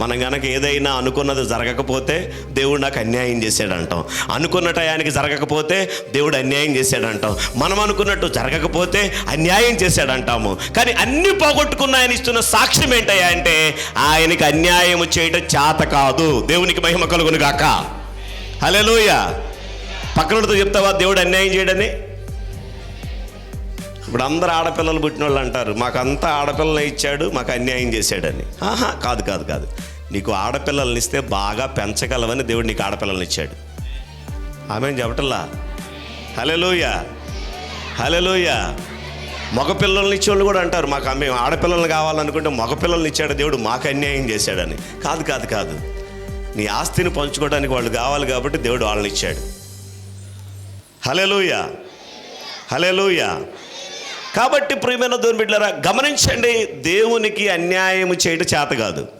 మనం కనుక ఏదైనా అనుకున్నది జరగకపోతే దేవుడు నాకు అన్యాయం చేశాడంటాం. అనుకున్న టయానికి జరగకపోతే దేవుడు అన్యాయం చేశాడంటాం. మనం అనుకున్నట్టు జరగకపోతే అన్యాయం చేశాడంటాము. కానీ అన్ని పోగొట్టుకున్న ఆయన ఇస్తున్న సాక్ష్యం ఏంటయ్యా అంటే ఆయనకి అన్యాయం చేయడం చేత కాదు. దేవునికి మహిమ కలుగును గాక. హలోయ పక్కనతో చెప్తావా దేవుడు అన్యాయం చేయడని? ఇప్పుడు అందరు ఆడపిల్లలు పుట్టిన వాళ్ళు అంటారు మాకంతా ఆడపిల్లలు ఇచ్చాడు మాకు అన్యాయం చేశాడని. ఆహా కాదు కాదు కాదు. నీకు ఆడపిల్లల్ని ఇస్తే బాగా పెంచగలవని దేవుడు నీకు ఆడపిల్లల్ని ఇచ్చాడు. ఆమె చెప్పటల్లా హలెలోయ హలెలోయ మగపిల్లల్ని ఇచ్చేవాళ్ళు కూడా అంటారు మాకు మేము ఆడపిల్లల్ని కావాలనుకుంటే మగపిల్లల్ని ఇచ్చాడు దేవుడు మాకు అన్యాయం చేశాడని. కాదు కాదు కాదు. నీ ఆస్తిని పంచుకోవడానికి వాళ్ళు కావాలి కాబట్టి దేవుడు వాళ్ళని ఇచ్చాడు. హలెలోయ హలెలోయ కాబట్టి ప్రియమైన దేవుని గమనించండి దేవునికి అన్యాయం చేయడం చేత కాదు.